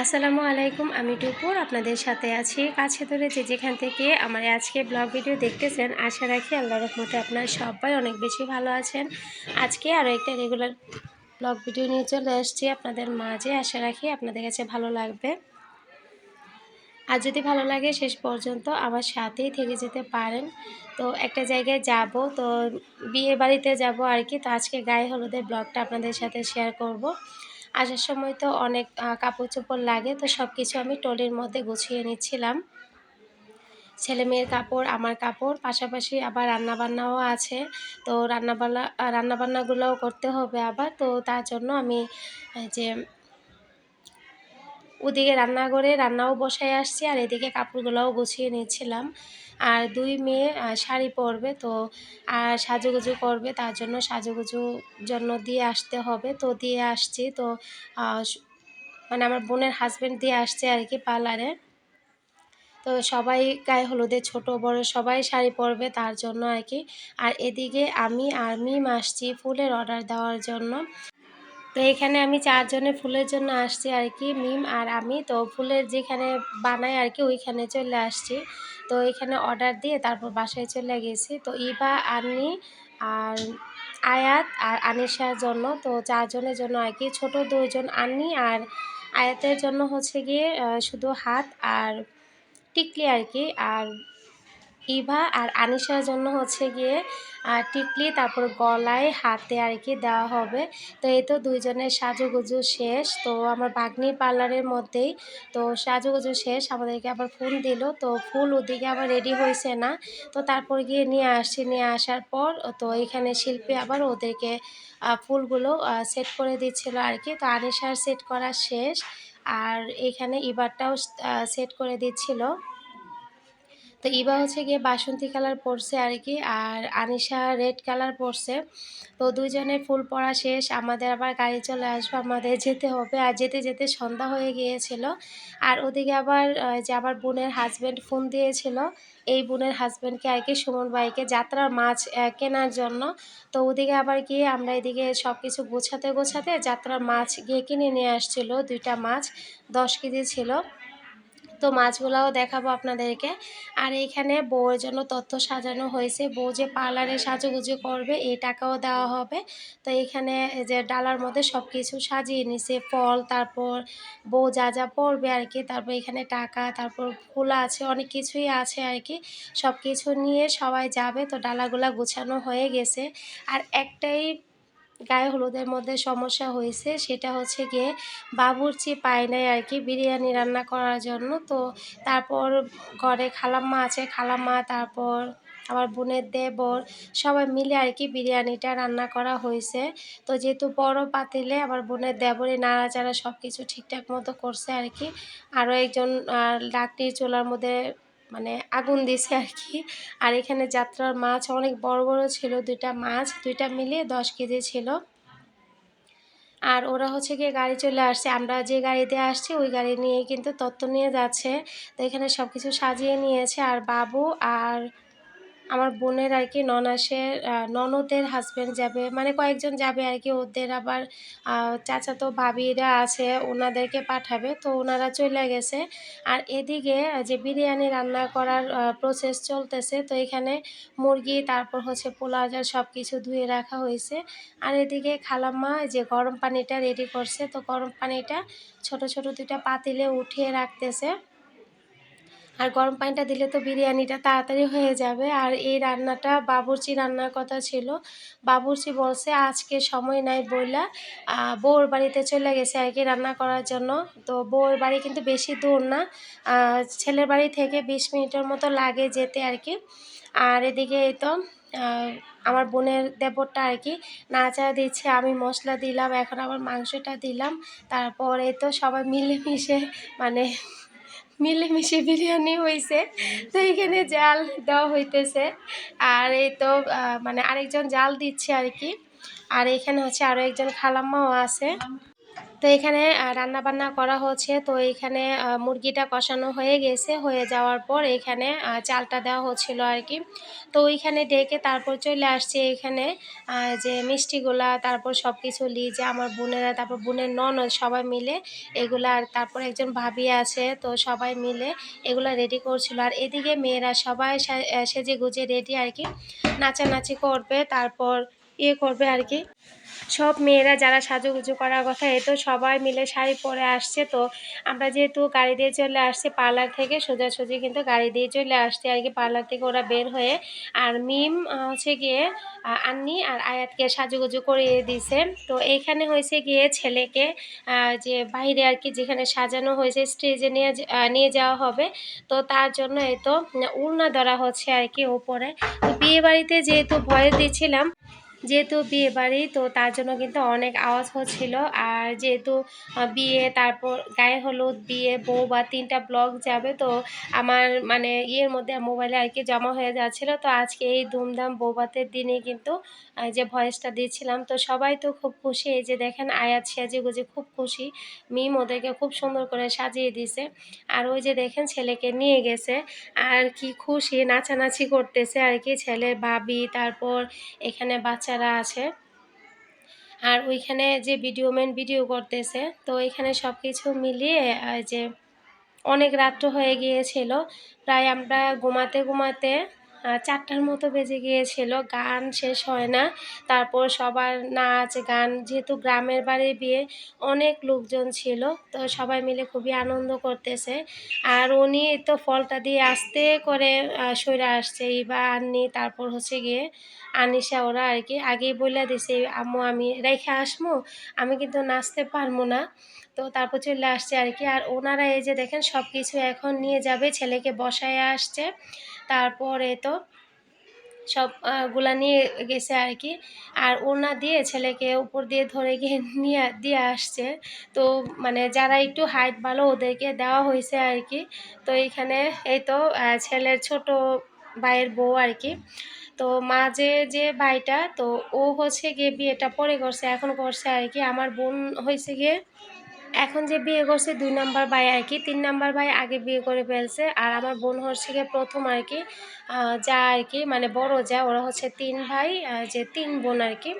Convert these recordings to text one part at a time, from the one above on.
আসসালামু আলাইকুম, আমি টুপুর। আপনাদের সাথে আছি কাছে ধরে যে যেখান থেকে আমার আজকে ব্লগ ভিডিও দেখতেছেন, আশা রাখি আল্লাহ রহমতে আপনার সবাই অনেক বেশি ভালো আছেন। আজকে আরও একটা রেগুলার ব্লগ ভিডিও নিয়ে চলে আসছি আপনাদের মাঝে। আশা রাখি আপনাদের কাছে ভালো লাগবে। আর যদি ভালো লাগে শেষ পর্যন্ত আমার সাথেই থেকে যেতে পারেন। তো একটা জায়গায় যাব, তো বিয়ে বাড়িতে যাব আর কি। তো আজকে গায়ে হলুদের ব্লগটা আপনাদের সাথে শেয়ার করব। আসার সময় তো অনেক কাপড় চোপড় লাগে, তো সব কিছু আমি টলির মধ্যে গুছিয়ে নিচ্ছিলাম। ছেলে মেয়ের কাপড়, আমার কাপড়, পাশাপাশি আবার রান্নাবান্নাও আছে। তো রান্নাবান্না, রান্নাবান্নাগুলোও করতে হবে আবার, তো তার জন্য আমি যে ওদিকে রান্না করে রান্নাও বসায় আসছি, আর এদিকে কাপড়গুলোও গুছিয়ে নিয়েছিলাম। আর দুই মেয়ে শাড়ি পরবে তো, আর সাজুগুজু করবে, তার জন্য সাজুগুজুর জন্য দিয়ে আসতে হবে। তো দিয়ে আসছি, তো মানে আমার বোনের হাজব্যান্ড দিয়ে আসছে আর কি পার্লারে তো সবাই গায়ে হলুদে, ছোট, বড় সবাই শাড়ি পরবে তার জন্য আর কি। আর এদিকে আমি আর মিম আসছি ফুলের অর্ডার দেওয়ার জন্য। তো এখানে আমি চারজনে ফুলের জন্য আসছি আর কি, মিম আর আমি। তো ফুলের যেখানে বানাই আর কি, ওইখানে চলে আসছি। তো এখানে অর্ডার দিয়ে তারপর বাসায় চলে গেছি। তো ইবা আনি আর আয়াত আর আনিশার জন্য। তো চারজনের জন্য আর কি, ছোটো দুইজন আনি আর আয়াতের জন্য হচ্ছে গিয়ে শুধু হাত আর টিকলি আর কি। আর ইভা আর আনিশার জন্য হচ্ছে গিয়ে টিকলি, তারপর গলায় হাতে আর কি দেওয়া হবে। তো এই তো দুইজনের সাজুগুজু শেষ। তো আমার বাগনি পার্লারের মধ্যেই, তো সাজুগুজু শেষ। আমাদেরকে আবার ফুল দিল। তো ফুল ওদিকে আবার রেডি হয়েছে না। তো তারপর গিয়ে নিয়ে আসছি। নিয়ে আসার পর, তো এখানে শিল্পী আবার ওদেরকে ফুলগুলো সেট করে দিচ্ছিল আর কি। তো আনিশার সেট করা শেষ। আর এখানে ইবারটাও সেট করে দিচ্ছিল। তো ইবা হচ্ছে গিয়ে বাসন্তী কালার পরছে আর কি, আর আনিশা রেড কালার পরছে। তো দুইজনের ফুল পরা শেষ, আমাদের আবার গাড়ি চলে আসবে, আমাদের যেতে হবে। আর যেতে যেতে সন্ধ্যা হয়ে গিয়েছিল। আর ওদিকে আবার যে আবার বোনের হাজব্যান্ড ফোন দিয়েছিল, এই বোনের হাজব্যান্ডকে আর কি সুমন ভাইকে যাত্রার মাছ কেনার জন্য। তো ওদিকে আবার গিয়ে আমরা এদিকে সব কিছু গোছাতে গোছাতে যাত্রার মাছ গিয়ে কিনে নিয়ে আসছিল, দুইটা মাছ, দশ কেজি ছিল। তো মাছগুলাও দেখাবো আপনাদেরকে। আর এইখানে বউয়ের জন্য তথ্য সাজানো হয়েছে। বউ যে পার্লারে সাজুগুজু করবে, এই টাকাও দেওয়া হবে। তো এখানে যে ডালার মধ্যে সব কিছু সাজিয়ে নিছে, ফল, তারপর বউ যা যা পড়বে আর কি তারপর এখানে টাকা, তারপর ফুল আছে, অনেক কিছুই আছে আর কি সব কিছু নিয়ে সবাই যাবে, তো ডালাগুলা গুছানো হয়ে গেছে। আর একটাই গায়ে হলুদের মধ্যে সমস্যা হয়েছে, সেটা হচ্ছে গিয়ে বাবুরচি পায় নাই আর কি বিরিয়ানি রান্না করার জন্য। তো তারপর ঘরে খালাম্মা আছে, খালাম্মা, তারপর আমার বোনের দেবর, সবাই মিলে আর কি বিরিয়ানিটা রান্না করা হয়েছে। তো যেহেতু বড় পাতিলে আমার বোনের দেবরে নাড়াচাড়া সব কিছু ঠিকঠাক মতো করছে আর কি, আরও একজন লাকড়ির চোলার মধ্যে মানে আগুন দিয়েছে আর কি। আর এখানে যাত্রার মাছ অনেক বড় বড় ছিল দুইটা মাছ, দুইটা মিলিয়ে দশ কেজি ছিল। আর ওরা হচ্ছে গিয়ে গাড়ি চলে আসছে। আমরা যে গাড়িতে আসছি, ওই গাড়ি নিয়ে কিন্তু তত্ত্ব নিয়ে যাচ্ছে। তো এখানে সব কিছু সাজিয়ে নিয়েছে। আর বাবু আর আমার বোনের আর কি ননাসের ননদের হাজব্যান্ড যাবে মানে কয়েকজন যাবে আর কি ওদের আবার চাচাতো ভাবিরা আছে, ওনাদেরকে পাঠাবে, তো ওনারা চলে গেছে। আর এদিকে যে বিরিয়ানি রান্না করার প্রসেস চলতেছে, তো এখানে মুরগি, তারপর হচ্ছে পোলাও সব কিছু ধুয়ে রাখা হয়েছে। আর এদিকে খালাম্মা যে গরম পানিটা রেডি করছে, তো গরম পানিটা ছোট ছোট দুটা পাতিলে উঠিয়ে রাখতেছে। আর গরম পানিটা দিলে তো বিরিয়ানিটা তাড়াতাড়ি হয়ে যাবে। আর এই রান্নাটা বাবুর্চি রান্নার কথা ছিল। বাবুর্চি বলছে, আজকে সময় নাই বইলা। বউর বাড়িতে চলে গেছে আর কি রান্না করার জন্য। তো বউর বাড়ি কিন্তু বেশি দূর না। ছেলের বাড়ি থেকে বিশ মিনিটের মতো লাগে যেতে আর কি। আর এদিকে এই তো আমার বোনের দেবরটা আর কি নাচা দিচ্ছে। আমি মশলা দিলাম, এখন আবার মাংসটা দিলাম। তারপরে তো সবাই মিলেমিশে মানে মিলেমিশে বিরিয়ানি হয়েছে তো এখানে জাল দেওয়া হইতেছে। আর এই তো মানে আরেকজন জাল দিচ্ছে আর কি আর এখানে হচ্ছে আরও একজন খালাম্মাও আছে। তো এখানে রান্না বান্না করা হচ্ছে। তো এখানে মুরগিটা কষানো হয়ে গেছে। হয়ে যাওয়ার পর এখানে চালটা দেওয়া হচ্ছিল আর কি। তো ওইখানে ডেকে তারপর চলে আসছে এখানে যে মিষ্টিগুলা, তারপর সব কিছু লি যে আমার বোনেরা, তারপর বোনের ননদ সবাই মিলে এগুলা আর তারপর একজন ভাবি আছে, তো সবাই মিলে এগুলা রেডি করছিল। আর এদিকে মেয়েরা সবাই সেজে গুজে রেডি আর কি। নাচানাচি করবে, তারপর ইয়ে করবে আর কি। সব মেয়েরা যারা সাজুগুজু করার কথা, এ তো সবাই মিলে শাড়ি পরে আসছে তো। আমরা যেহেতু গাড়ি দিয়ে চলে আসছি পার্লার থেকে, সোজাসুজি কিন্তু গাড়ি দিয়ে চলে আসছে আর কি পার্লার থেকে ওরা বের হয়ে। আর মিম হচ্ছে গিয়ে আন্নি আর আয়াতকে সাজুগুজু করিয়ে দিছে তো এইখানে হয়েছে গিয়ে ছেলেকে যে বাইরে আর কি যেখানে সাজানো হয়েছে, স্টেজে নিয়ে নিয়ে যাওয়া হবে। তো তার জন্য এই তো উড়না ধরা হচ্ছে আর কি ওপরে। তো বিয়ে বাড়িতে যেহেতু ভয়েস দিচ্ছিলাম যেহেতু বিয়ে বাড়ি, তো তার জন্য কিন্তু অনেক আওয়াজ হচ্ছিল। আর যেহেতু বিয়ে, তারপর গায়ে হলুদ, বিয়ে, বউ বা তিনটা ব্লগ যাবে, তো আমার মানে ইয়ের মধ্যে মোবাইলে আর কি জমা হয়ে যাচ্ছিল। তো আজকে এই ধুমধাম বৌবাতের দিনে কিন্তু যে ভয়েসটা দিচ্ছিলাম, তো সবাই তো খুব খুশি। এই যে দেখেন, আয়াত সেজে গুজে খুব খুশি। মিম ওদেরকে খুব সুন্দর করে সাজিয়ে দিছে। আর ওই যে দেখেন, ছেলেকে নিয়ে গেছে। আর কি খুশি, নাচানাচি করতেছে আর কি। ছেলে ভাবি, তারপর এখানে বাচ্চারা আছে। আর ওইখানে যে ভিডিও ম্যান ভিডিও করতেছে, তো ওইখানে সব কিছু মিলিয়ে যে অনেক রাত্র হয়ে গিয়েছিল, প্রায় আমরা ঘুমাতে ঘুমাতে চারটার মতো বেজে গিয়েছিল, গান শেষ হয় না। তারপর সবার নাচ, গান, যেহেতু গ্রামের বাড়ির বিয়ে, অনেক লোকজন ছিল, তো সবাই মিলে খুবই আনন্দ করতেছে। আর উনি তো ফলটা দিয়ে আস্তে করে সইরা আসছে। ইবা, আন্নি, তারপর হচ্ছে গিয়ে আনিসা ওরা আর কি আগেই বলে দিছে, আম্মু, আমি রেখে আসমু, আমি কিন্তু নাচতে পারব না। তো তারপর চলে আসছে আর কি। আর ওনারা এই যে দেখেন সব কিছু এখন নিয়ে যাবে, ছেলেকে বসায় আসছে। তারপরে তো সবগুলা নিয়ে গেছে আর কি। আর ওনা দিয়ে ছেলেকে উপর দিয়ে ধরে গিয়ে নিয়ে, দিয়ে আসছে। তো মানে যারা একটু হাইট ভালো ওদেরকে দেওয়া হয়েছে আর কি। তো এইখানে এই তো ছেলের ছোট ভাইয়ের বউ আর কি। তো মাঝে যে ভাইটা, তো ও হচ্ছে গিয়ে বিয়েটা পরে করছে, এখন করছে আর কি। আমার বোন হয়েছে গিয়ে এখন যে বিয়ে করছে দুই নাম্বার ভাই আর কি, তিন নাম্বার ভাই আগে বিয়ে করে ফেলছে আর আমার বোন হচ্ছে গিয়ে প্রথম আর কি যা আর কি মানে বড় যা, ওরা হচ্ছে তিন ভাই যে তিন বোন আর কি।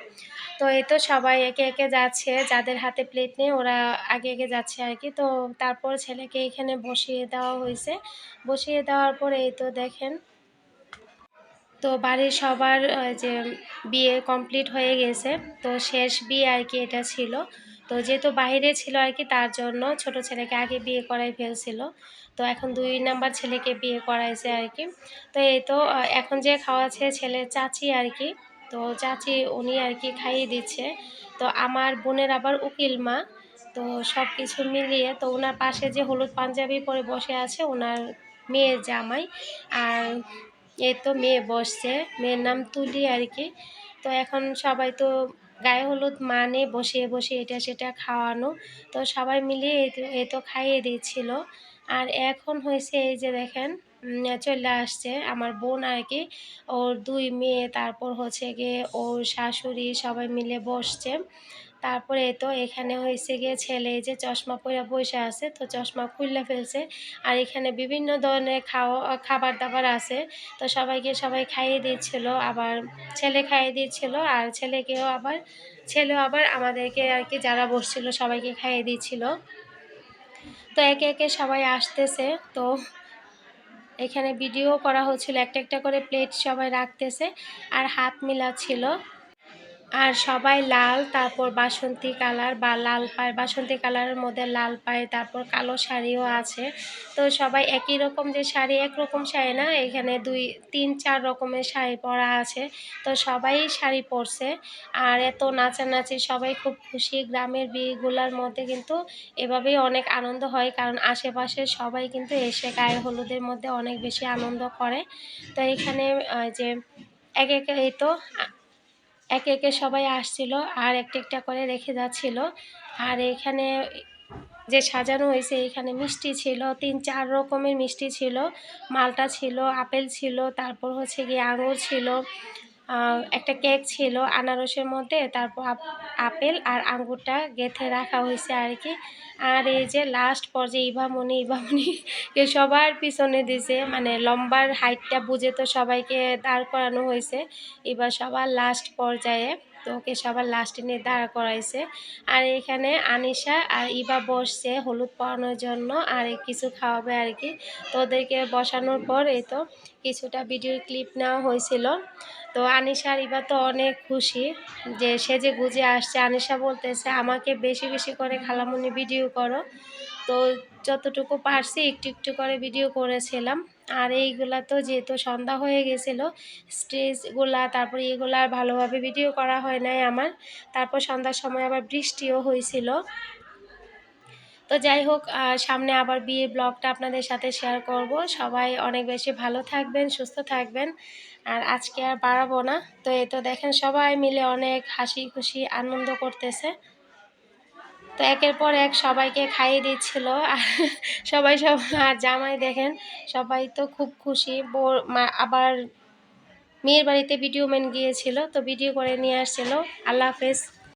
তো এই তো সবাই একে একে যাচ্ছে, যাদের হাতে প্লেট নেই ওরা আগে আগে যাচ্ছে আর কি। তো তারপর ছেলেকে এখানে বসিয়ে দেওয়া হয়েছে। বসিয়ে দেওয়ার পরে এই তো দেখেন, তো বাড়ির সবার যে বিয়ে কমপ্লিট হয়ে গেছে, তো শেষ বিয়ে আর কি এটা ছিল। তো যেহেতু বাইরে ছিল আর কি, তার জন্য ছোট ছেলেকে আগে বিয়ে করাই ফেলছিল। তো এখন দুই নাম্বার ছেলেকে বিয়ে করাইছে আর কি। তো এই তো এখন যে খাওয়াচ্ছে ছেলের চাচি আর কি, তো চাচি উনি আর কি খাইয়ে দিচ্ছে। তো আমার বোনের আবার উকিল মা, তো সব কিছু মিলিয়ে, তো ওনার পাশে যে হলুদ পাঞ্জাবি পরে বসে আছে ওনার মেয়ের জামাই। আর এই তো মেয়ে বসছে, মেয়ের নাম তুলি আর কি। তো এখন সবাই তো গায়ে হলুদ মানে বসিয়ে বসে এটা, সেটা খাওয়ানো। তো সবাই মিলে এ তো খাইয়ে দিয়েছিল। আর এখন হয়েছে এই যে দেখেন চলে আসছে আমার বোন আর কি। ওর দুই মেয়ে, তারপর হচ্ছে গিয়ে ওর শাশুড়ি সবাই মিলে বসছে। তারপরে তো এখানে হয়েছে গিয়ে ছেলে যে চশমা পরে বসে আছে, তো চশমা খুললে ফেলছে। আর এখানে বিভিন্ন ধরনের খাওয়া খাবার দাবার আছে। তো সবাইকে সবাই খাইয়ে দিচ্ছিল, আবার ছেলে খাইয়ে দিচ্ছিল, আর ছেলেকেও আবার, ছেলেও আবার আমাদেরকে আর কি যারা বসছিল সবাইকে খাইয়ে দিচ্ছিল। তো একে একে সবাই আসতেছে, তো এখানে ভিডিও করা হচ্ছিল, একটা একটা করে প্লেট সবাই রাখতেছে, আর হাত মিলাচ্ছিল। আর সবাই লাল, তারপর বাসন্তী কালার বা লাল পায়। বাসন্তী কালারের মধ্যে লাল পায়, তারপর কালো শাড়িও আছে। তো সবাই একই রকম যে শাড়ি একরকম শাড়ি না, এখানে দুই, তিন, চার রকমের শাড়ি পরা আছে। তো সবাই শাড়ি পরছে। আর এত নাচানাচি, সবাই খুব খুশি। গ্রামের বিয়েগুলোর মধ্যে কিন্তু এভাবেই অনেক আনন্দ হয়, কারণ আশেপাশে সবাই কিন্তু এসে গায়ে হলুদের মধ্যে অনেক বেশি আনন্দ করে। তো এখানে যে এক এক এই তো একে একে সবাই আসছিল আর একটা একটা করে রেখে যাচ্ছিল। আর এখানে যে সাজানো হয়েছে, এখানে মিষ্টি ছিল, তিন চার রকমের মিষ্টি ছিল। মালটা ছিল, আপেল ছিল, তারপর হচ্ছে গিয়ে আঙুর ছিল। একটা কেক ছিল আনারসের মধ্যে, তারপর আপ- আপেল আর আঙ্গুরটা গেঁথে রাখা হয়েছে আর কি। আর এই যে লাস্ট পর্যায়ে ইভামণি ইভামণি কে সবার পিছনে দিছে মানে লম্বার হাইটটা বুঝে তো সবাইকে দাঁড় করানো হয়েছে। এবার সবার লাস্ট পর্যায়ে তো ওকে সবার লাস্টে নিয়ে দাঁড় করাইছে। আর এখানে আনিশা আর ইবা বসছে হলুদ পাওয়ানোর জন্য আর কিছু খাওয়াবে আর কি। তো ওদেরকে বসানোর পর এই তো কিছুটা ভিডিও ক্লিপ নেওয়া হয়েছিল। তো আনিশা আর ইবা তো অনেক খুশি যে সে যে গুজে আসছে। আনিশা বলতেছে, আমাকে বেশি বেশি করে খালামুনি ভিডিও করো। তো যতটুকু পারছি একটু একটু করে ভিডিও করেছিলাম। আর এইগুলা তো যেহেতু সন্ধ্যা হয়ে গেছিল স্টেজগুলা তারপরে এগুলা আর ভালোভাবে ভিডিও করা হয় নাই আমার। তারপর সন্ধ্যার সময় আবার বৃষ্টিও হয়েছিল। তো যাই হোক সামনে আবার বিয়ের ব্লগটা আপনাদের সাথে শেয়ার করব। সবাই অনেক বেশি ভালো থাকবেন, সুস্থ থাকবেন। আর আজকে আর বাড়াবো না। তো এ তো দেখেন, সবাই মিলে অনেক হাসি খুশি আনন্দ করতেছে। তো একের পর এক সবাইকে খাইয়ে দিচ্ছিল। আর সবাই সব, আর জামাই দেখেন, সবাই তো খুব খুশি। বোর আবার মেয়ের বাড়িতে ভিডিও ম্যান গিয়েছিল, তো ভিডিও করে নিয়ে আসছিল। আল্লাহ হাফেজ।